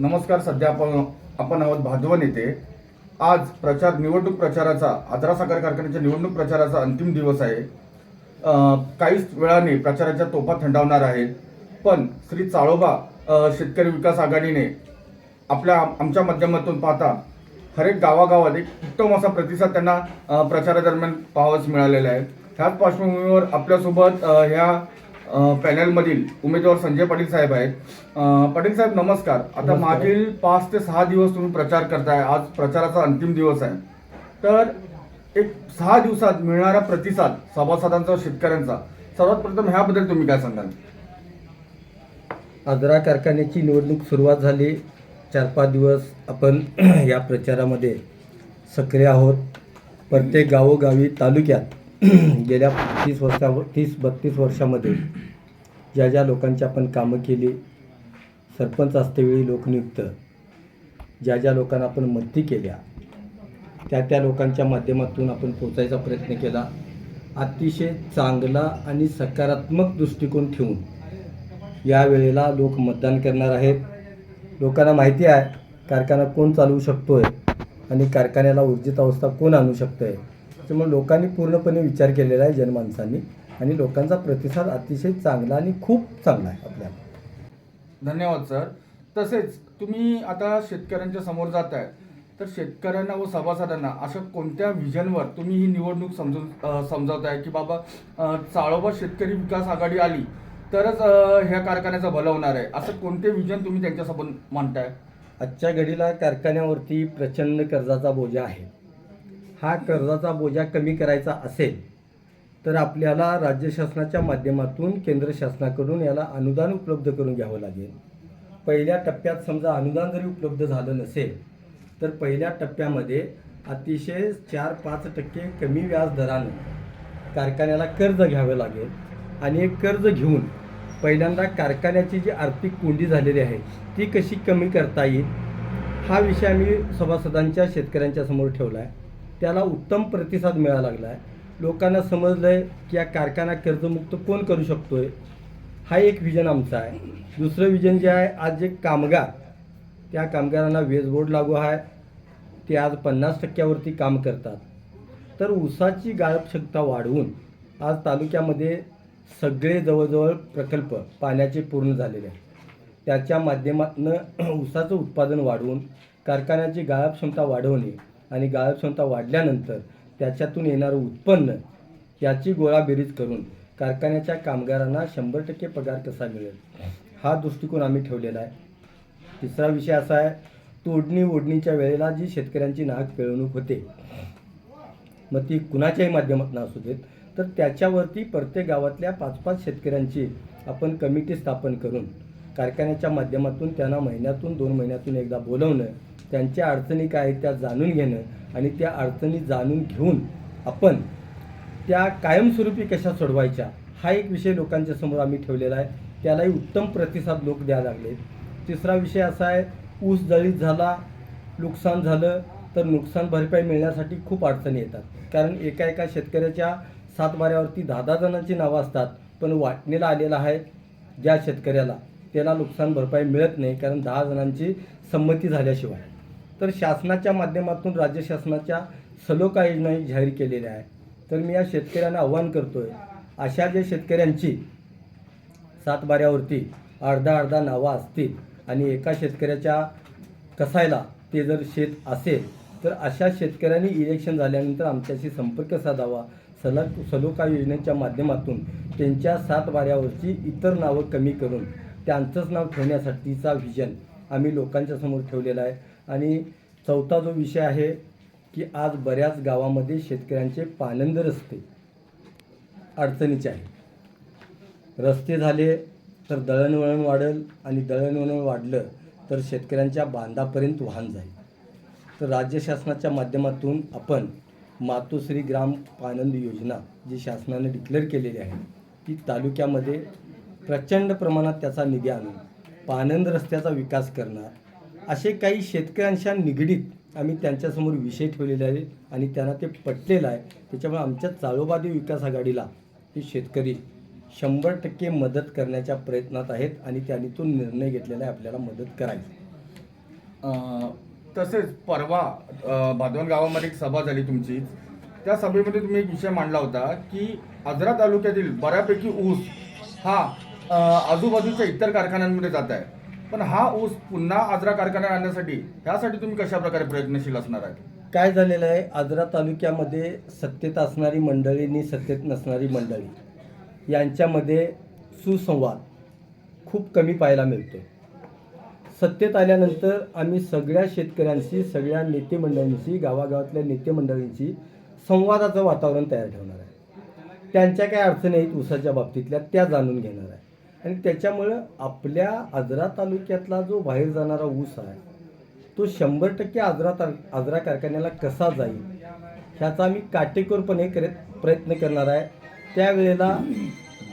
नमस्कार सध्या आपण आपण आहोत भादवन येथे. आज प्रचार निवडणूक प्रचाराचा आदरा साखर कारखान्याच्या निवडणूक प्रचाराचा अंतिम दिवस आहे. काहीच वेळाने प्रचाराच्या तोफा थंडावणार आहेत. पण श्री चाळोबा शेतकरी विकास आघाडीने आपल्या आमच्या माध्यमातून पाहता हरेक गावागावात एक उत्तम असा प्रतिसाद त्यांना प्रचारादरम्यान पाहावाच मिळालेला आहे. ह्याच पार्श्वभूमीवर आपल्यासोबत ह्या पॅनलमधील उमेदवार संजय पाटील साहेब आहेत. पाटील साहेब नमस्कार. आता. मागील पाच ते सहा दिवस तुम्ही प्रचार करताय. आज प्रचाराचा अंतिम दिवस आहे. तर एक सहा दिवसात मिळणारा प्रतिसाद सभासदांचा शेतकऱ्यांचा सर्वात प्रथम ह्याबद्दल तुम्ही काय सांगाल? आजरा कारखान्याची निवडणूक सुरुवात झाली. चार पाच दिवस आपण या प्रचारामध्ये सक्रिय आहोत. प्रत्येक गावोगावी तालुक्यात गेल्या तीस वर्षा तीस बत्तीस वर्षामध्ये ज्या ज्या लोकांची आपण कामं केली सरपंच असतेवेळी लोकनियुक्त ज्या ज्या लोकांना आपण मदती केल्या त्या त्या लोकांच्या माध्यमातून आपण पोचायचा प्रयत्न केला. अतिशय चांगला आणि सकारात्मक दृष्टिकोन ठेवून या वेळेला लोक मतदान करणार आहेत. लोकांना माहिती आहे कारखाना कोण चालवू शकतो आहे आणि कारखान्याला ऊर्जित अवस्था कोण आणू शकतं आहे त्यामुळे लोकांनी पूर्णपणे विचार केलेला आहे जनमानसांनी आणि लोकांचा प्रतिसाद अतिशय चांगला आणि खूप चांगला आहे आपल्याला धन्यवाद सर. तसेच तुम्ही आता शेतकऱ्यांच्या समोर जात आहे तर शेतकऱ्यांना व सभासदांना अशा कोणत्या विजनवर तुम्ही ही निवडणूक समजून अं, समजावताय की बाबा चाळोबा शेतकरी विकास आघाडी आली तरच ह्या कारखान्याचं भलं होणार आहे. असं कोणते विजन तुम्ही त्यांच्यासमोर मांडताय? आजच्या घडीला कारखान्यावरती प्रचंड कर्जाचा बोजा आहे. हा कर्जाचा बोजा कमी करायचा असेल तर आपल्याला राज्य शासनाच्या माध्यमातून केंद्र शासनाकडून याला अनुदान उपलब्ध करून घ्यावं लागेल. पहिल्या टप्प्यात समजा अनुदान जरी उपलब्ध झालं नसेल तर पहिल्या टप्प्यामध्ये अतिशय चार पाच टक्के कमी व्याज दरानं कारखान्याला कर्ज घ्यावं लागेल. आणि एक कर्ज घेऊन पहिल्यांदा कारखान्याची जी आर्थिक कोंडी झालेली आहे ती कशी कमी करता येईल हा विषय आम्ही सभासदांच्या शेतकऱ्यांच्या समोर ठेवला आहे त्याला उत्तम प्रतिसाद मिळायला लागला आहे लोकांना समजलं आहे की या कारखाना कर्जमुक्त कोण करू शकतो आहे हा एक विजन आमचा आहे. दुसरं विजन जे आहे आज जे कामगार त्या कामगारांना वेज बोर्ड लागू आहे. ते आज पन्नास टक्क्यावरती काम करतात. तर ऊसाची गाळप क्षमता वाढवून आज तालुक्यामध्ये सगळे जवळजवळ प्रकल्प पाण्याचे पूर्ण झालेले आहेत. त्याच्या माध्यमातून ऊसाचं उत्पादन वाढवून कारखान्याची गाळप क्षमता वाढवणे आणि गाळप क्षमता वाढल्यानंतर त्याच्यातून येणारं उत्पन्न याची गोळाबेरीज करून कारखान्याच्या कामगारांना शंभर टक्के पगार कसा मिळेल? हा दृष्टिकोन आम्ही ठेवलेला आहे. तिसरा विषय असा आहे तोडणी ओढणीच्या वेळेला जी शेतकऱ्यांची नाहक पिळवणूक होते मग ती कुणाच्याही माध्यमातून असू देत तर त्याच्यावरती प्रत्येक गावातल्या पाच पाच शेतकऱ्यांची आपण कमिटी स्थापन करून कारखान्याच्या माध्यमातून त्यांना महिन्यातून दोन महिन्यातून एकदा बोलवणं त्यांच्या अडचणी काय आहेत त्या जाणून घेणं आणि त्या अडचणी जाणून घेऊन आपण त्या कायमस्वरूपी कशा सोडवायच्या हा एक विषय लोकांच्या समोर आम्ही ठेवलेला आहे. त्यालाही उत्तम प्रतिसाद लोक द्यायला लागले. तिसरा विषय असा आहे ऊस जळीत झाला नुकसान झालं तर नुकसान भरपाई मिळण्यासाठी खूप अडचणी येतात. कारण एका एका शेतकऱ्याच्या सात बाऱ्यावरती दहा दहा जणांची नावं असतात पण वाटणीला आलेला आहे ज्या शेतकऱ्याला. त्याला नुकसान भरपाई मिळत नाही कारण दहा जणांची संमती झाल्याशिवाय. तर शासनाच्या माध्यमातून राज्य शासनाच्या सलोका योजनाही जाहीर केलेल्या आहे तर मी या शेतकऱ्यांना आव्हान आहे अशा ज्या शेतकऱ्यांची सातबाऱ्यावरती अर्धा अर्धा नावं असतील आणि एका शेतकऱ्याच्या कसायला ते जर शेत असेल तर अशा शेतकऱ्यांनी इलेक्शन झाल्यानंतर आमच्याशी संपर्क साधावा. सलग सलोका योजनेच्या माध्यमातून त्यांच्या सातबाऱ्यावरची इतर नावं कमी करून त्यांचंच नाव ठेवण्यासाठीचा व्हिजन आम्ही लोकांच्या समोर ठेवलेला आहे. आणि चौथा जो विषय आहे की आज बऱ्याच गावामध्ये शेतकऱ्यांचे पानंद रस्ते अडचणीचे आहे रस्ते झाले तर दळणवळण वाढेल आणि दळणवळण वाढलं तर शेतकऱ्यांच्या बांधापर्यंत वाहन जाईल. तर राज्य शासनाच्या माध्यमातून आपण मातोश्री ग्राम पानंद योजना जी शासनाने डिक्लेअर केलेली आहे ती तालुक्यामध्ये प्रचंड प्रमाणात त्याचा निधी आणून पानंद रस्त्याचा विकास करणार असे काही शेतकऱ्यांच्या निगडीत आम्ही त्यांच्यासमोर विषय ठेवलेले आहे आणि त्यांना ते पटलेलं आहे. त्याच्यामुळे आमच्या चाळोबादी विकास आघाडीला हे शेतकरी शंभर टक्के मदत करण्याच्या प्रयत्नात आहेत आणि त्यांनी तो निर्णय घेतलेला आहे. आपल्याला मदत करायची. तसेच परवा अं, गावामध्ये एक सभा झाली तुमची. त्या सभेमध्ये तुम्ही एक विषय मांडला होता की आजरा तालुक्यातील बऱ्यापैकी ऊस हा आजूबाजूच्या इतर कारखान्यांमध्ये जात आहे. पण हा ऊस पुन्हा आजरा कारखान्यात आणण्यासाठी त्यासाठी तुम्ही कशा प्रकारे प्रयत्नशील असणार आहे? काय झालेलं आहे? आजरा तालुक्यामध्ये सत्तेत असणारी मंडळी आणि सत्तेत नसणारी मंडळी यांच्यामध्ये सुसंवाद खूप कमी पाहायला मिळतो सत्तेत आल्यानंतर आम्ही सगळ्या शेतकऱ्यांशी सगळ्या नेते मंडळींशी गावागावातल्या नेते मंडळींशी संवादाचं वातावरण तयार ठेवणार आहे. त्यांच्या काय अडचणी आहेत ऊसाच्या बाबतीतल्या त्या जाणून घेणार आहे. आणि त्याच्यामुळं आपल्या आजरा तालुक्यातला जो बाहेर जाणारा ऊस आहे तो शंभर टक्के आजरा ता आजरा कारखान्याला कसा जाईल ह्याचा आम्ही काटेकोरपणे करत प्रयत्न करणार आहे. त्यावेळेला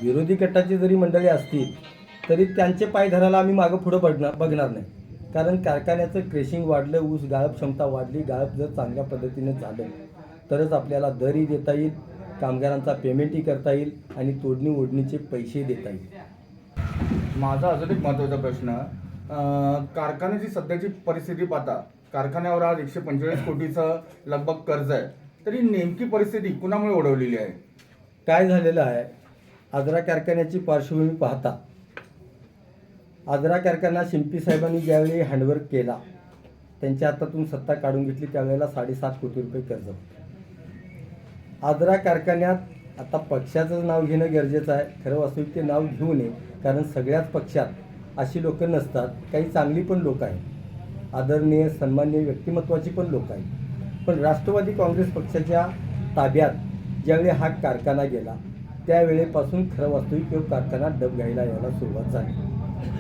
विरोधी गटाची जरी मंडळी असतील तरी त्यांचे पाय धरायला आम्ही मागं पुढं बघणार बघणार नाही. कारण कारखान्याचं क्रेशिंग वाढलं ऊस गाळप क्षमता वाढली गाळप जर चांगल्या पद्धतीने झालं तरच आपल्याला दरही देता येईल कामगारांचा पेमेंटही करता येईल आणि तोडणी ओढणीचे पैसेही देता येईल. माझा अजून एक महत्त्वाचा प्रश्न कारखान्याची सध्याची परिस्थिती पाहता कारखान्यावर आज एकशे पंचेचाळीस कोटीचं लगभग कर्ज आहे. तरी नेमकी परिस्थिती कुणामुळे ओढवलेली आहे? काय झालेलं आहे? आजरा कारखान्याची पार्श्वभूमी पाहता आजरा कारखाना शिंपी साहेबांनी ज्यावेळी हँडवर्क केला त्यांच्या हातातून सत्ता काढून घेतली त्यावेळेला साडेसात कोटी रुपये कर्ज होतं. आजरा कारखान्यात आता पक्षाचं नाव घेणं गरजेचं आहे. खरं वास्तविक ते नाव घेऊ नये कारण सगळ्याच पक्षात अशी लोकं नसतात. काही चांगली पण लोक आहेत. आदरणीय सन्माननीय व्यक्तिमत्वाची पण लोक आहेत. पण राष्ट्रवादी काँग्रेस पक्षाच्या ताब्यात ज्यावेळी हा कारखाना गेला त्यावेळेपासून खरं वास्तविक तो कारखाना डब घ्यायला यायला सुरुवात झाली.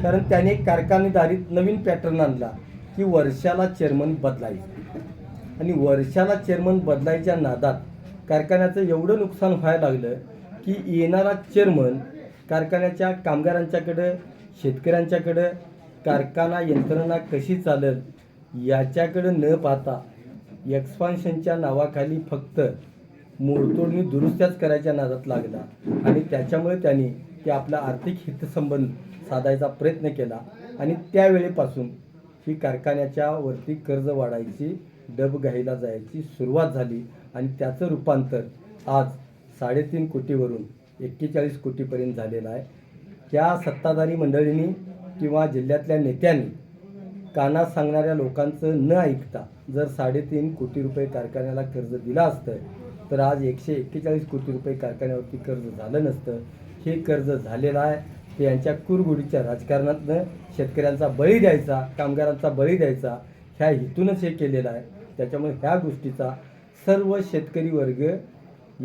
कारण त्याने एक कारखानेदारीत नवीन पॅटर्न आणला की वर्षाला चेअरमन बदलायचं. आणि वर्षाला चेअरमन बदलायच्या नादात कारखान्याचं एवढं नुकसान व्हायला लागलं की येणारा चेअरमन कारखान्याच्या कामगारांच्याकडं शेतकऱ्यांच्याकडं कारखाना यंत्रणा कशी चालल याच्याकडं न पाहता एक्सपान्शनच्या नावाखाली फक्त मोडतोडणी दुरुस्त्याच करायच्या नादात लागला. आणि त्याच्यामुळे त्यांनी ते आपला आर्थिक हितसंबंध साधायचा प्रयत्न केला. आणि त्यावेळेपासून ही कारखान्याच्या वरती कर्ज वाढायची डबघाईला जायची सुरुवात झाली. आणि त्याचं रूपांतर आज साडेतीन कोटीवरून एक्केचाळीस कोटीपर्यंत झालेलं आहे. त्या सत्ताधारी मंडळींनी किंवा जिल्ह्यातल्या नेत्यांनी कानात सांगणाऱ्या लोकांचं न ऐकता जर साडेतीन कोटी रुपये कारखान्याला कर्ज दिलं असतं तर आज एकशे एक्केचाळीस कोटी रुपये कारखान्यावरती कर्ज झालं नसतं. हे कर्ज झालेलं आहे. ते यांच्या कुरगुडीच्या राजकारणातनं शेतकऱ्यांचा बळी द्यायचा कामगारांचा बळी द्यायचा ह्या हेतूनच हे केलेलं आहे. त्याच्यामुळे ह्या गोष्टीचा सर्व शेतकरी वर्ग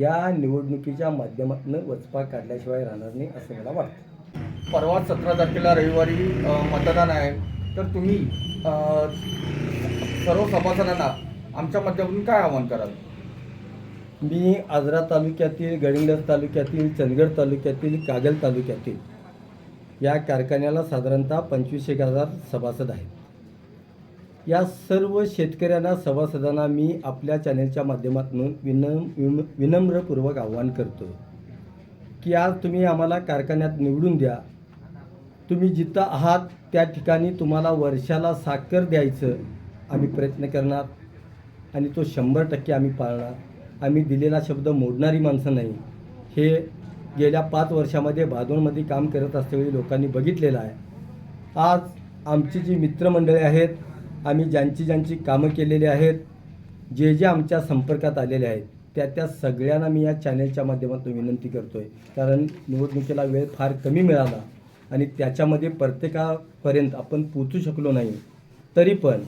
या निवडणुकीच्या माध्यमातून वचपा काढल्याशिवाय राहणार नाही असं मला वाटतं. परवा सतरा तारखेला रविवारी मतदान आहे. तर तुम्ही सर्व सभासदांना आमच्या माध्यमातून काय आवाहन कराल? मी आजरा तालुक्यातील गडिंग्लज तालुक्यातील चंदगड तालुक्यातील कागल तालुक्यातील या कारखान्याला साधारणतः पंचवीस एक हजार सभासद आहेत. या सर्व शेतकऱ्यांना सभासदांना मी आपल्या चॅनलच्या माध्यमातून विनम विम विनम्रपूर्वक आव्हान करतो की आज तुम्ही आम्हाला कारखान्यात निवडून द्या. तुम्ही जिथं आहात त्या ठिकाणी तुम्हाला वर्षाला साखर द्यायचं आम्ही प्रयत्न करणार आणि तो शंभर टक्के आम्ही पाळणार. आम्ही दिलेला शब्द मोडणारी माणसं नाही. हे गेल्या पाच वर्षामध्ये भादोणमध्ये काम करत असतेवेळी लोकांनी बघितलेलं आहे. आज आमची जी मित्रमंडळी आहेत आम्ही ज्यांची ज्यांची कामं केलेली आहेत जे जे आमच्या संपर्कात आलेले आहेत त्या त्या सगळ्यांना मी या चॅनेलच्या माध्यमातून विनंती करतो आहे कारण निवडणुकीला वेळ फार कमी मिळाला आणि त्याच्यामध्ये प्रत्येकापर्यंत आपण पोचू शकलो नाही. तरी पण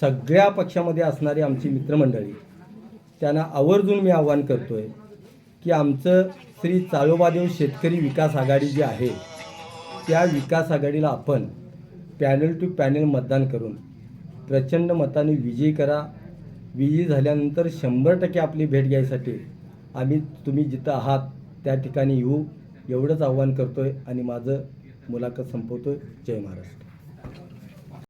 सगळ्या पक्षामध्ये असणारी आमची मित्रमंडळी त्यांना आवर्जून मी आवाहन करतो आहे की आमचं श्री चाळोबादेव शेतकरी विकास आघाडी जी आहे त्या विकास आघाडीला आपण पॅनल टू पॅनल मतदान करून प्रचंड मताने विजयी करा. विजयी झाल्यानंतर शंभर टक्के आपली भेट घ्यायसाठी आम्ही तुम्ही जिथं आहात त्या ठिकाणी येऊ. एवढंच आव्हान करतो आहे आणि माझं मुलाखत संपवतो आहे जय महाराष्ट्र.